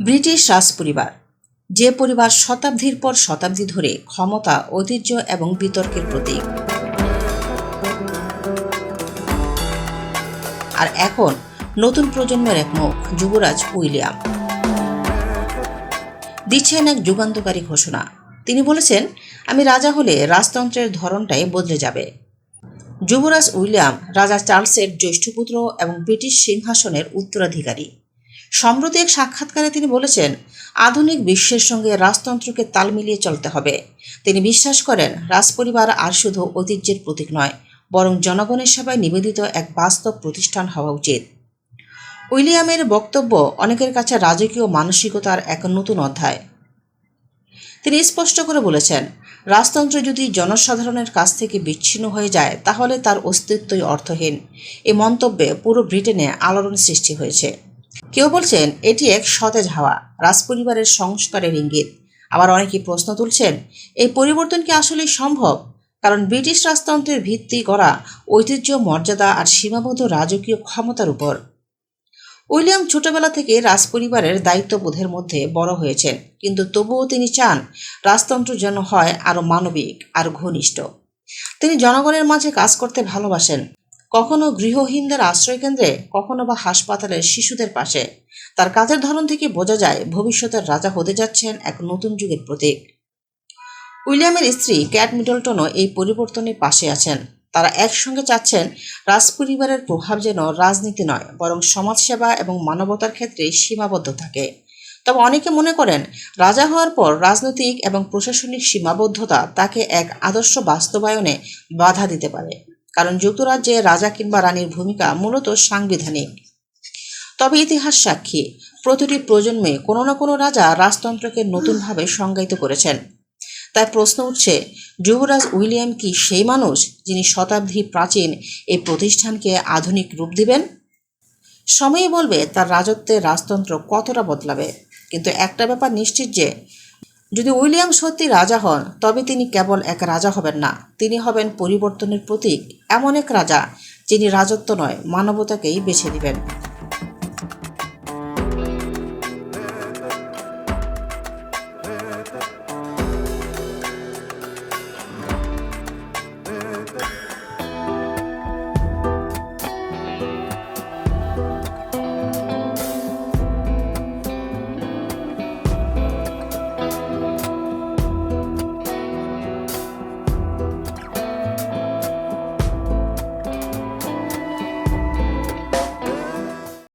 British রাজ পরিবার যে পরিবার শতাব্দীর পর শতাব্দী ধরে ক্ষমতা, ঐতিহ্য এবং বিতর্কের প্রতীক। আর এখন নতুন প্রজন্মের এক মুখ, যুবরাজ উইলিয়াম। দিচ্ছেন এক যুগান্তকারী ঘোষণা। তিনি বলেছেন, আমি রাজা হলে রাজতন্ত্রের ধরনটাই বদলে যাবে। যুবরাজ উইলিয়াম রাজা চার্লসের জ্যৈষ্ঠ পুত্র এবং ব্রিটিশ সিংহাসনের উত্তরাধিকারী। সম্প্রতি এক সাক্ষাৎকারে তিনি বলেছেন, আধুনিক বিশ্বের সঙ্গে রাজতন্ত্রকে তাল মিলিয়ে চলতে হবে। তিনি বিশ্বাস করেন, রাজপরিবার আর শুধু ঐতিহ্যের প্রতীক নয়, বরং জনগণের সেবায় নিবেদিত এক বাস্তব প্রতিষ্ঠান হওয়া উচিত। উইলিয়ামের বক্তব্য অনেকের কাছে রাজকীয় মানসিকতার এক নতুন অধ্যায়। তিনি স্পষ্ট করে বলেছেন, রাজতন্ত্র যদি জনসাধারণের কাছ থেকে বিচ্ছিন্ন হয়ে যায়, তাহলে তার অস্তিত্বই অর্থহীন। এ মন্তব্যে পুরো ব্রিটেনে আলোড়ন সৃষ্টি হয়েছে। কেউ বলছেন, এটি এক সতেজ হাওয়া, রাজপরিবারের সংস্কারের ইঙ্গিত। আবার অনেকেই প্রশ্ন তুলছেন, এই পরিবর্তন কি আসলেই সম্ভব? কারণ ব্রিটিশ রাজতন্ত্রের ভিত্তি করা ঐতিহ্য, মর্যাদা আর সীমাবদ্ধ রাজকীয় ক্ষমতার উপর। উইলিয়াম ছোটবেলা থেকে রাজপরিবারের দায়িত্ববোধের মধ্যে বড় হয়েছেন, কিন্তু তবুও তিনি চান রাজতন্ত্র যেন হয় আরও মানবিক আর ঘনিষ্ঠ। তিনি জনগণের মাঝে কাজ করতে ভালোবাসেন কখনো গৃহহীনদের আশ্রয়কেন্দ্রে, কখনো বা হাসপাতালের শিশুদের পাশে। তার কাজের ধরন থেকে বোঝা যায়, ভবিষ্যতের রাজা হতে যাচ্ছেন এক নতুন যুগের প্রতীক। উইলিয়ামের স্ত্রী ক্যাট মিডলটনও এই পরিবর্তনের পাশে আছেন। তারা একসঙ্গে চাচ্ছেন, রাজপরিবারের প্রভাব যেন রাজনীতি নয়, বরং সমাজসেবা এবং মানবতার ক্ষেত্রে সীমাবদ্ধ থাকে। তবে অনেকে মনে করেন, রাজা হওয়ার পর রাজনৈতিক এবং প্রশাসনিক সীমাবদ্ধতা তাকে এক আদর্শ বাস্তবায়নে বাধা দিতে পারে। কারণ যুক্তরাজ্যে রাজা কিংবা রানীর ভূমিকা মূলত সাংবিধানিক। তবে ইতিহাস সাক্ষী, প্রতিটি প্রজন্মে কোনো না কোনো রাজা রাজতন্ত্রকে নতুনভাবে সংজ্ঞায়িত করেছেন। তাই প্রশ্ন উঠছে, যুবরাজ উইলিয়াম কি সেই মানুষ যিনি শতাব্দী প্রাচীন এই প্রতিষ্ঠানকে আধুনিক রূপ দিবেন? সময়ই বলবে, তার রাজত্বের রাজতন্ত্র কতটা বদলাবে। কিন্তু একটা ব্যাপার নিশ্চিত যে যদি উইলিয়াম সত্যি রাজা হন, তবে তিনি কেবল এক রাজা হবেন না। তিনি হবেন পরিবর্তনের প্রতীক, এমন এক রাজা যিনি রাজত্ব নয়, মানবতাকেই বেছে নেবেন।